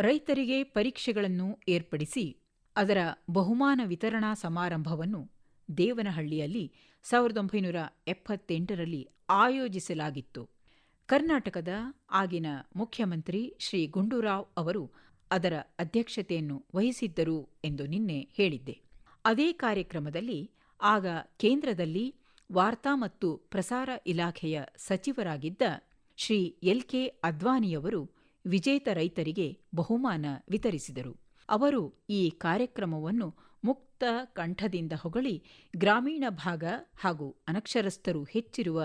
ರೈತರಿಗೆ ಪರೀಕ್ಷೆಗಳನ್ನು ಏರ್ಪಡಿಸಿ ಅದರ ಬಹುಮಾನ ವಿತರಣಾ ಸಮಾರಂಭವನ್ನು ದೇವನಹಳ್ಳಿಯಲ್ಲಿ ಸಾವಿರದ ಒಂಬೈನೂರ ಎಪ್ಪತ್ತೆಂಟರಲ್ಲಿ ಆಯೋಜಿಸಲಾಗಿತ್ತು. ಕರ್ನಾಟಕದ ಆಗಿನ ಮುಖ್ಯಮಂತ್ರಿ ಶ್ರೀ ಗುಂಡೂರಾವ್ ಅವರು ಅದರ ಅಧ್ಯಕ್ಷತೆಯನ್ನು ವಹಿಸಿದ್ದರು ಎಂದು ನಿನ್ನೆ ಹೇಳಿದ್ದೆ. ಅದೇ ಕಾರ್ಯಕ್ರಮದಲ್ಲಿ ಆಗ ಕೇಂದ್ರದಲ್ಲಿ ವಾರ್ತಾ ಮತ್ತು ಪ್ರಸಾರ ಇಲಾಖೆಯ ಸಚಿವರಾಗಿದ್ದ ಶ್ರೀ ಎಲ್ ಕೆ ಅದ್ವಾನಿಯವರು ವಿಜೇತ ರೈತರಿಗೆ ಬಹುಮಾನ ವಿತರಿಸಿದರು. ಅವರು ಈ ಕಾರ್ಯಕ್ರಮವನ್ನು ಮುಕ್ತ ಕಂಠದಿಂದ ಹೊಗಳಿ ಗ್ರಾಮೀಣ ಭಾಗ ಹಾಗೂ ಅನಕ್ಷರಸ್ಥರು ಹೆಚ್ಚಿರುವ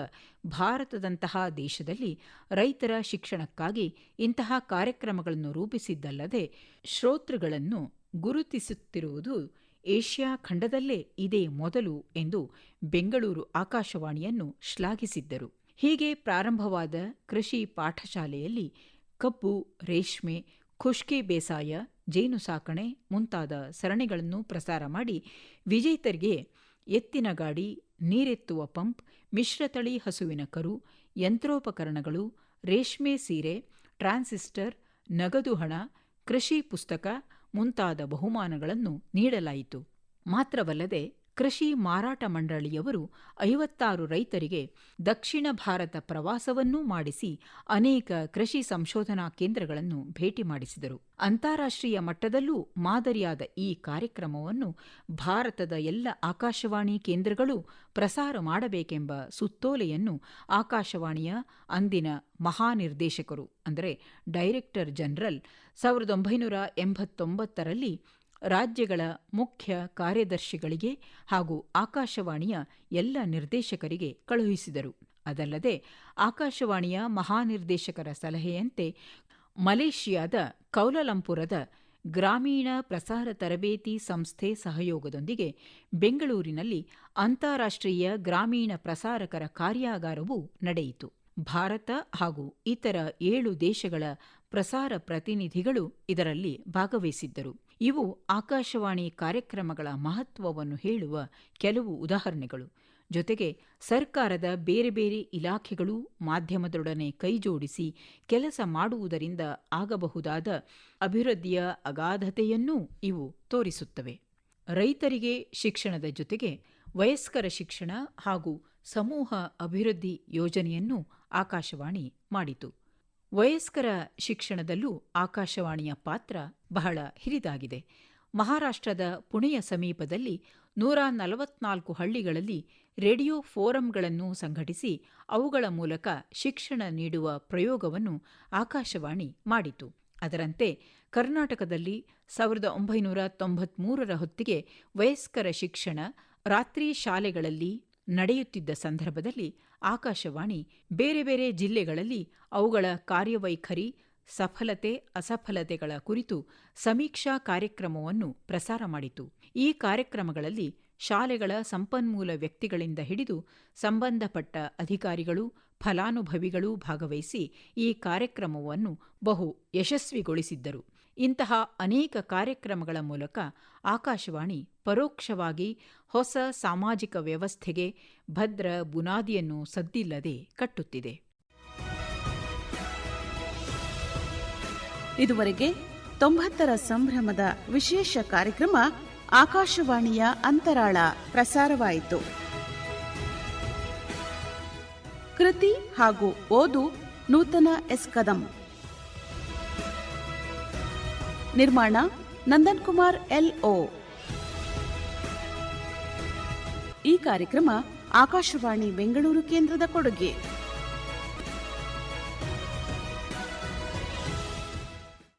ಭಾರತದಂತಹ ದೇಶದಲ್ಲಿ ರೈತರ ಶಿಕ್ಷಣಕ್ಕಾಗಿ ಇಂತಹ ಕಾರ್ಯಕ್ರಮಗಳನ್ನು ರೂಪಿಸಿದ್ದಲ್ಲದೆ ಶ್ರೋತೃಗಳನ್ನು ಗುರುತಿಸುತ್ತಿರುವುದು ಏಷ್ಯಾ ಖಂಡದಲ್ಲೇ ಇದೇ ಮೊದಲು ಎಂದು ಬೆಂಗಳೂರು ಆಕಾಶವಾಣಿಯನ್ನು ಶ್ಲಾಘಿಸಿದ್ದರು. ಹೀಗೆ ಪ್ರಾರಂಭವಾದ ಕೃಷಿ ಪಾಠಶಾಲೆಯಲ್ಲಿ ಕಬ್ಬು, ರೇಷ್ಮೆ, ಖುಷ್ಕಿ ಬೇಸಾಯ, ಜೇನು ಸಾಕಣೆ ಮುಂತಾದ ಸರಣಿಗಳನ್ನು ಪ್ರಸಾರ ಮಾಡಿ ವಿಜೇತರಿಗೆ ಎತ್ತಿನ ಗಾಡಿ, ನೀರೆತ್ತುವ ಪಂಪ್ ಮಿಶ್ರತಳಿ ಹಸುವಿನ ಕರು, ಯಂತ್ರೋಪಕರಣಗಳು, ರೇಷ್ಮೆ ಸೀರೆ, ಟ್ರಾನ್ಸಿಸ್ಟರ್, ನಗದು ಹಣ, ಕೃಷಿ ಪುಸ್ತಕ ಮುಂತಾದ ಬಹುಮಾನಗಳನ್ನು ನೀಡಲಾಯಿತು. ಮಾತ್ರವಲ್ಲದೆ ಕೃಷಿ ಮಾರಾಟ ಮಂಡಳಿಯವರು ಐವತ್ತಾರು ರೈತರಿಗೆ ದಕ್ಷಿಣ ಭಾರತ ಪ್ರವಾಸವನ್ನೂ ಮಾಡಿಸಿ ಅನೇಕ ಕೃಷಿ ಸಂಶೋಧನಾ ಕೇಂದ್ರಗಳನ್ನು ಭೇಟಿ ಮಾಡಿಸಿದರು. ಅಂತಾರಾಷ್ಟ್ರೀಯ ಮಟ್ಟದಲ್ಲೂ ಮಾದರಿಯಾದ ಈ ಕಾರ್ಯಕ್ರಮವನ್ನು ಭಾರತದ ಎಲ್ಲ ಆಕಾಶವಾಣಿ ಕೇಂದ್ರಗಳು ಪ್ರಸಾರ ಮಾಡಬೇಕೆಂಬ ಸುತ್ತೋಲೆಯನ್ನು ಆಕಾಶವಾಣಿಯ ಅಂದಿನ ಮಹಾನಿರ್ದೇಶಕರು, ಅಂದರೆ ಡೈರೆಕ್ಟರ್ ಜನರಲ್ ಸಾವಿರದ ಒಂಬೈನೂರ ಎಂಬತ್ತೊಂಬತ್ತರಲ್ಲಿ ರಾಜ್ಯಗಳ ಮುಖ್ಯ ಕಾರ್ಯದರ್ಶಿಗಳಿಗೆ ಹಾಗೂ ಆಕಾಶವಾಣಿಯ ಎಲ್ಲ ನಿರ್ದೇಶಕರಿಗೆ ಕಳುಹಿಸಿದರು. ಅದಲ್ಲದೆ, ಆಕಾಶವಾಣಿಯ ಮಹಾನಿರ್ದೇಶಕರ ಸಲಹೆಯಂತೆ ಮಲೇಷಿಯಾದ ಕೌಲಲಂಪುರದ ಗ್ರಾಮೀಣ ಪ್ರಸಾರ ತರಬೇತಿ ಸಂಸ್ಥೆ ಸಹಯೋಗದೊಂದಿಗೆ ಬೆಂಗಳೂರಿನಲ್ಲಿ ಅಂತಾರಾಷ್ಟ್ರೀಯ ಗ್ರಾಮೀಣ ಪ್ರಸಾರಕರ ಕಾರ್ಯಾಗಾರವೂ ನಡೆಯಿತು. ಭಾರತ ಹಾಗೂ ಇತರ ಏಳು ದೇಶಗಳ ಪ್ರಸಾರ ಪ್ರತಿನಿಧಿಗಳು ಇದರಲ್ಲಿ ಭಾಗವಹಿಸಿದ್ದರು. ಇವು ಆಕಾಶವಾಣಿ ಕಾರ್ಯಕ್ರಮಗಳ ಮಹತ್ವವನ್ನು ಹೇಳುವ ಕೆಲವು ಉದಾಹರಣೆಗಳು. ಜೊತೆಗೆ ಸರ್ಕಾರದ ಬೇರೆ ಬೇರೆ ಇಲಾಖೆಗಳು ಮಾಧ್ಯಮದೊಡನೆ ಕೈಜೋಡಿಸಿ ಕೆಲಸ ಮಾಡುವುದರಿಂದ ಆಗಬಹುದಾದ ಅಭಿವೃದ್ಧಿಯ ಅಗಾಧತೆಯನ್ನೂ ಇವು ತೋರಿಸುತ್ತವೆ. ರೈತರಿಗೆ ಶಿಕ್ಷಣದ ಜೊತೆಗೆ ವಯಸ್ಕರ ಶಿಕ್ಷಣ ಹಾಗೂ ಸಮೂಹ ಅಭಿವೃದ್ಧಿ ಯೋಜನೆಯನ್ನು ಆಕಾಶವಾಣಿ ಮಾಡಿತು. ವಯಸ್ಕರ ಶಿಕ್ಷಣದಲ್ಲೂ ಆಕಾಶವಾಣಿಯ ಪಾತ್ರ ಬಹಳ ಹಿರಿದಾಗಿದೆ. ಮಹಾರಾಷ್ಟ್ರದ ಪುಣೆಯ ಸಮೀಪದಲ್ಲಿ ನೂರ ನಲವತ್ನಾಲ್ಕು ಹಳ್ಳಿಗಳಲ್ಲಿ ರೇಡಿಯೋ ಫೋರಂಗಳನ್ನು ಸಂಘಟಿಸಿ ಅವುಗಳ ಮೂಲಕ ಶಿಕ್ಷಣ ನೀಡುವ ಪ್ರಯೋಗವನ್ನು ಆಕಾಶವಾಣಿ ಮಾಡಿತು. ಅದರಂತೆ ಕರ್ನಾಟಕದಲ್ಲಿ ಸಾವಿರದ ಒಂಬೈನೂರ ತೊಂಬತ್ಮೂರರ ಹೊತ್ತಿಗೆ ವಯಸ್ಕರ ಶಿಕ್ಷಣ ರಾತ್ರಿ ಶಾಲೆಗಳಲ್ಲಿ ನಡೆಯುತ್ತಿದ್ದ ಸಂದರ್ಭದಲ್ಲಿ ಆಕಾಶವಾಣಿ ಬೇರೆ ಬೇರೆ ಜಿಲ್ಲೆಗಳಲ್ಲಿ ಅವುಗಳ ಕಾರ್ಯವೈಖರಿ, ಸಫಲತೆ, ಅಸಫಲತೆಗಳ ಕುರಿತು ಸಮೀಕ್ಷಾ ಕಾರ್ಯಕ್ರಮವನ್ನು ಪ್ರಸಾರ ಮಾಡಿತು. ಈ ಕಾರ್ಯಕ್ರಮಗಳಲ್ಲಿ ಶಾಲೆಗಳ ಸಂಪನ್ಮೂಲ ವ್ಯಕ್ತಿಗಳಿಂದ ಹಿಡಿದು ಸಂಬಂಧಪಟ್ಟ ಅಧಿಕಾರಿಗಳು, ಫಲಾನುಭವಿಗಳೂ ಭಾಗವಹಿಸಿ ಈ ಕಾರ್ಯಕ್ರಮವನ್ನು ಬಹು ಯಶಸ್ವಿಗೊಳಿಸಿದ್ದರು. ಇಂತಹ ಅನೇಕ ಕಾರ್ಯಕ್ರಮಗಳ ಮೂಲಕ ಆಕಾಶವಾಣಿ ಪರೋಕ್ಷವಾಗಿ ಹೊಸ ಸಾಮಾಜಿಕ ವ್ಯವಸ್ಥೆಗೆ ಭದ್ರ ಬುನಾದಿಯನ್ನು ಸದ್ದಿಲ್ಲದೆ ಕಟ್ಟುತ್ತಿದೆ. ಇದುವರೆಗೆ ತೊಂಬತ್ತರ ಸಂಭ್ರಮದ ವಿಶೇಷ ಕಾರ್ಯಕ್ರಮ ಆಕಾಶವಾಣಿಯ ಅಂತರಾಳ ಪ್ರಸಾರವಾಯಿತು. ಕೃತಿ ಹಾಗೂ ಓದು ನೂತನ ಎಸ್ ಕದಂ. ನಿರ್ಮಾಣ ನಂದನ್ ಕುಮಾರ್ ಎಲ್ ಓ ಈ ಕಾರ್ಯಕ್ರಮ ಆಕಾಶವಾಣಿ ಬೆಂಗಳೂರು ಕೇಂದ್ರದ ಕೊಡುಗೆ.